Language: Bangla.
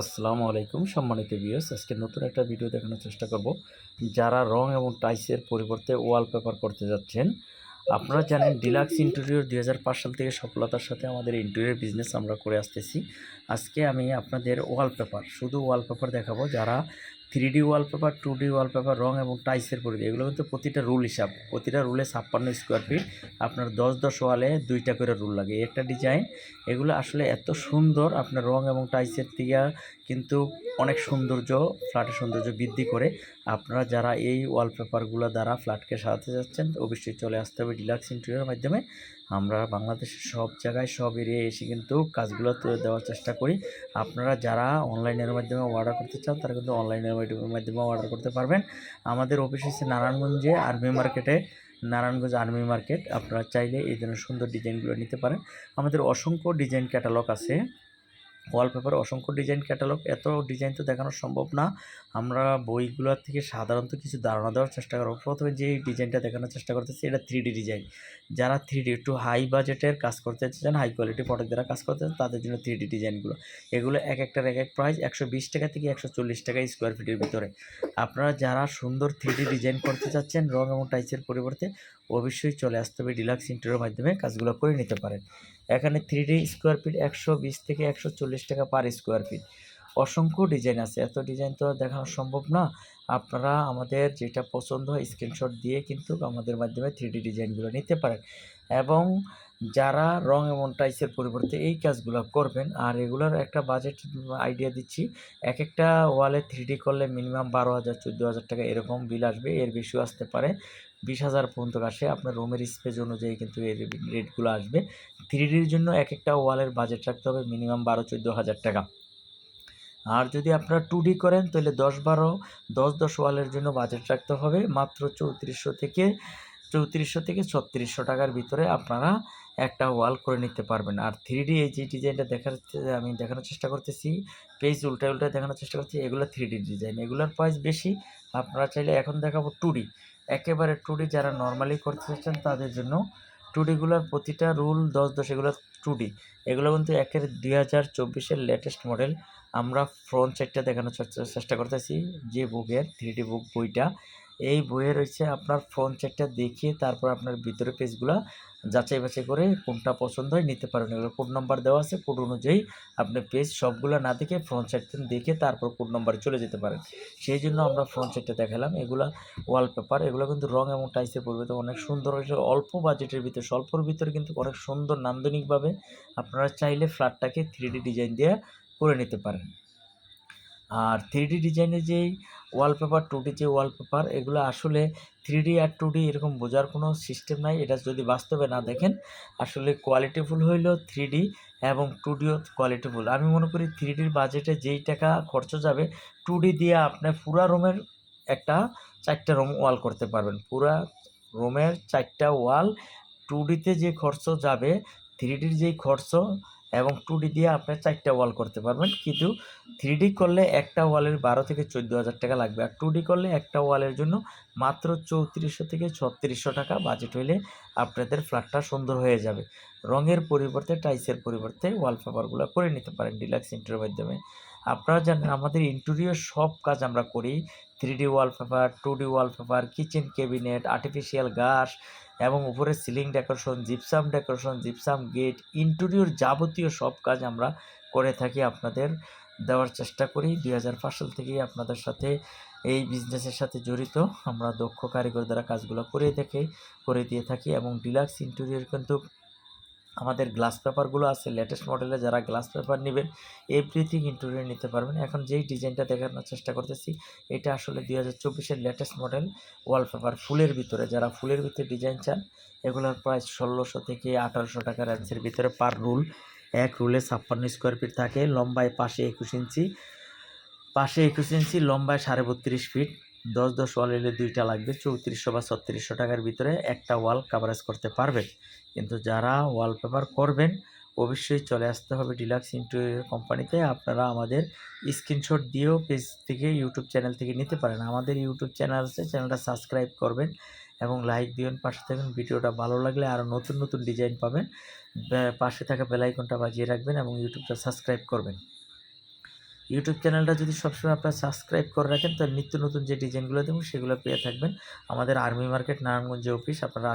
আসসালামু আলাইকুম সম্মানিত ভিউয়ার্স আজকে নতুন একটা ভিডিও দেখানোর চেষ্টা করব। যারা রং এবং টাইসের পরিবর্তে ওয়ালপেপার করতে যাচ্ছেন, আপনারা জানেন ডিলাক্স ইন্টেরিয়র দুই হাজার পাঁচ সাল থেকে সফলতার সাথে আমাদের ইন্টেরিয়র বিজনেস আমরা করে আসতেছি। আজকে আমি আপনাদের ওয়ালপেপার শুধু ওয়ালপেপার দেখাবো, যারা three D wallpaper two D wallpaper রং এবং টাইসের পরিধি এগুলো কিন্তু প্রতিটা রুল হিসাব, প্রতিটা রুলে ছাপ্পান্ন স্কোয়ার ফিট আপনার দশ দশ ওয়ালে দুইটা করে রুল লাগে। একটা ডিজাইন এগুলো আসলে এত সুন্দর আপনার রং এবং টাইসের থেকে কিন্তু অনেক সৌন্দর্য, ফ্ল্যাটের সৌন্দর্য বৃদ্ধি করে। আপনারা যারা এই ওয়ালপেপারগুলো দ্বারা ফ্ল্যাটকে সাজাতে যাচ্ছেন, অবশ্যই চলে আসতে হবে ডিলাক্স ইন্টেরিয়রের মাধ্যমে। আমরা বাংলাদেশের সব জায়গায়, সব এরিয়ায় এসে কিন্তু কাজগুলো তুলে দেওয়ার চেষ্টা করি। আপনারা যারা অনলাইনের মাধ্যমে অর্ডার করতে চান, তারা কিন্তু অনলাইনের মাধ্যমে অর্ডার করতে পারবেন। আমাদের অফিস হচ্ছে নারায়ণগঞ্জে আর্মি মার্কেটে নারায়ণগঞ্জ আর্মি মার্কেট। আপনারা চাইলে এই ধরনের সুন্দর ডিজাইনগুলো নিতে পারেন। আমাদের অসংখ্য ডিজাইন ক্যাটালগ আছে। ওয়ালপেপার অসংখ্য ডিজাইন ক্যাটালগ এত ডিজাইন তো দেখানো সম্ভব না। আমরা বইগুলোর থেকে সাধারণত কিছু ধারণা দেওয়ার চেষ্টা করব। প্রথমে যে ডিজাইনটা দেখানোর চেষ্টা করতেছি, এটা থ্রি ডিজাইন যারা থ্রি ডি একটু হাই বাজেটের কাজ করতে চান হাই কোয়ালিটি প্রোডাক্ট যারা কাজ করতে চান, তাদের জন্য থ্রি ডি ডিজাইনগুলো এগুলো এক একটার এক এক প্রাইস একশো বিশ টাকা থেকে একশো চল্লিশ টাকা স্কোয়ার ফিটের ভিতরে। আপনারা যারা সুন্দর থ্রি ডি ডিজাইন করতে চাচ্ছেন, রং এবং টাইসের পরিবর্তে, অবশ্যই চলে আসতে হবে ডিলাক্স ইন্টারের মাধ্যমে কাজগুলো করে নিতে পারেন। এখানে থ্রি ডি স্কোয়ার ফিট একশো বিশ থেকে একশো চল্লিশ টাকা পার স্কোয়ার ফিট অসংখ্য ডিজাইন আছে। এত ডিজাইন তো দেখানো সম্ভব না। আপনারা আমাদের যেটা পছন্দ হয় স্ক্রিনশট দিয়ে কিন্তু আমাদের মাধ্যমে থ্রি ডি ডিজাইনগুলো নিতে পারেন। এবং যারা রং এবং টাইসের পরিবর্তে এই কাজগুলো করবেন, আর এগুলোর একটা বাজেট আইডিয়া দিচ্ছি, এক একটা ওয়ালে থ্রি করলে মিনিমাম বারো হাজার, চোদ্দ হাজার টাকা এরকম বিল আসবে। এর বেশিও আসতে পারে। বিশ হাজার পর্যন্ত আসে। আপনার রুমের স্পেস অনুযায়ী কিন্তু এর রেটগুলো আসবে। থ্রি ডির জন্য এক একটা ওয়ালের বাজেট রাখতে হবে মিনিমাম বারো চোদ্দ হাজার টাকা। আর যদি আপনারা টু ডি করেন, তাহলে দশ বারো, দশ দশ ওয়ালের জন্য বাজেট রাখতে হবে। মাত্র চৌত্রিশশো থেকে চৌত্রিশশো থেকে ছত্রিশশো টাকার ভিতরে আপনারা একটা ওয়াল করে নিতে পারবেন। আর থ্রি ডি এই যে ডিজাইনটা দেখার, আমি দেখানোর চেষ্টা করতেছি পেজ উল্টা উল্টা দেখানোর চেষ্টা করছি এগুলো থ্রি ডি ডিজাইন এগুলোর প্রাইস বেশি, আপনারা চাইলে এখন দেখাবো টু ডি একেবারে টুডি যারা নর্মালি করতে চাচ্ছেন, তাদের জন্য টুডিগুলোর প্রতিটা রুল দশ দশ, এগুলো টুডি। এগুলো কিন্তু একের দুই হাজার চব্বিশের লেটেস্ট মডেল আমরা ফ্রন্ট সাইডটা দেখানোর চেষ্টা করতেছি, যে বুকের থ্রি বুক বইটা। এই বইয়ে রয়েছে আপনার ফ্রন্ট সাইডটা দেখিয়ে তারপর আপনার ভিতরে পেজগুলো যাচাই বাছাই করে কোনটা পছন্দ হয় নিতে পারেন। এগুলো কোড নাম্বার দেওয়া আছে। কোড অনুযায়ী আপনি পেজ সবগুলো না দেখে ফ্রন্ট সাইড দেখে তারপর কোড নাম্বারে চলে যেতে পারেন। সেই জন্য আমরা ফ্রন্ট সাইডটা দেখালাম। এগুলো ওয়ালপেপার এগুলো কিন্তু রং এবং টাইসের পরিবর্তে অনেক সুন্দর অল্প বাজেটের ভিতরে, স্বল্পর ভিতরে কিন্তু অনেক সুন্দর নান্দনিকভাবে আপনারা চাইলে ফ্ল্যাটটাকে থ্রি ডিজাইন দিয়ে করে নিতে পারেন। আর থ্রি ডি ডিজাইনের যেই ওয়ালপেপার টু ডি যে ওয়ালপেপার এগুলো আসলে থ্রি ডি আর টু ডি এরকম বোঝার কোনো সিস্টেম নাই। এটা যদি বাস্তবে না দেখেন, আসলে কোয়ালিটিফুল হইলেও থ্রি ডি এবং টু ডিও কোয়ালিটিফুল আমি মনে করি থ্রি ডির বাজেটে যেই টাকা খরচ যাবে টু ডি দিয়ে আপনি পুরা রুমের একটা চারটা রুম ওয়াল করতে পারবেন। পুরা রুমের চারটা ওয়াল টু ডিতে যে খরচ যাবে থ্রি ডির যেই খরচ এবং টু ডি দিয়ে আপনি চারটা ওয়াল করতে পারবেন। কিন্তু থ্রি ডি করলে একটা ওয়ালের বারো থেকে চোদ্দ হাজার টাকা লাগবে। আর টু ডি করলে একটা ওয়ালের জন্য মাত্র চৌত্রিশশো থেকে ছত্রিশশো টাকা বাজেট হইলে আপনাদের ফ্ল্যাটটা সুন্দর হয়ে যাবে। রঙের পরিবর্তে টাইসের পরিবর্তে ওয়ালপেপারগুলো করে নিতে পারেন ডিলাক্স ইন্টারের মাধ্যমে। আপনারা জানেন আমাদের ইন্টেরিয়র সব কাজ আমরা করি। Three D wallpaper two D wallpaper kitchen cabinet artificial ঘাস এবং উপরে ceiling decoration gypsum decoration gypsum gate interior যাবতীয় সব কাজ আমরা করে থাকি আপনাদের দেওয়ার চেষ্টা করি। দুই হাজার পাঁচ সাল থেকেই আপনাদের সাথে এই বিজনেসের সাথে জড়িত। আমরা দক্ষ কারিগর দ্বারা কাজগুলো করে দেখে, করে দিয়ে থাকি এবং ডিলাক্স ইন্টেরিয়র কিন্তু আমাদের গ্লাস পেপারগুলো আছে লেটেস্ট মডেলে যারা গ্লাস পেপার নেবেন এভরিথিং ইন্টুরিয়ার নিতে পারবেন। এখন যেই ডিজাইনটা দেখানোর চেষ্টা করতেছি, এটা আসলে দুই হাজার চব্বিশের লেটেস্ট মডেল ওয়ালপেপার ফুলের ভিতরে। যারা ফুলের ভিতরে ডিজাইন চান, এগুলোর প্রাইস ষোলোশো থেকে আঠারোশো টাকা রেঞ্জের ভিতরে পার রুল এক রুলে ছাপ্পান্ন স্কোয়ার ফিট থাকে, লম্বায় পাশে একুশ ইঞ্চি পাশে একুশ ইঞ্চি লম্বায় সাড়ে বত্রিশ ফিট দশ দশ ওয়াল এলে দুইটা লাগবে, চৌত্রিশশো বা ছত্রিশশো টাকার ভিতরে একটা ওয়াল কাভারেজ করতে পারবেন। কিন্তু যারা ওয়ালপেপার করবেন, অবশ্যই চলে আসতে হবে ডিলাক্স ইন্টেরিয়র কোম্পানিতে আপনারা আমাদের স্ক্রিনশট দিয়েও পেজ থেকে ইউটিউব চ্যানেল থেকে নিতে পারেন। আমাদের ইউটিউব চ্যানেল আছে চ্যানেলটা সাবস্ক্রাইব করবেন এবং লাইক দিবেন, পাশে থাকবেন। ভিডিওটা ভালো লাগলে আরও নতুন নতুন ডিজাইন পাবেন। পাশে থাকা বেলাইকনটা বাজিয়ে রাখবেন এবং ইউটিউবটা সাবস্ক্রাইব করবেন। ইউটিউব চ্যানেলটা যদি সবসময় আপনারা সাবস্ক্রাইব করে রাখেন, তাহলে নিত্য নতুন যে ডিজাইনগুলো দেবো সেগুলো পেয়ে থাকবেন। আমাদের আর্মি মার্কেট নারায়ণগঞ্জে অফিস আপনারা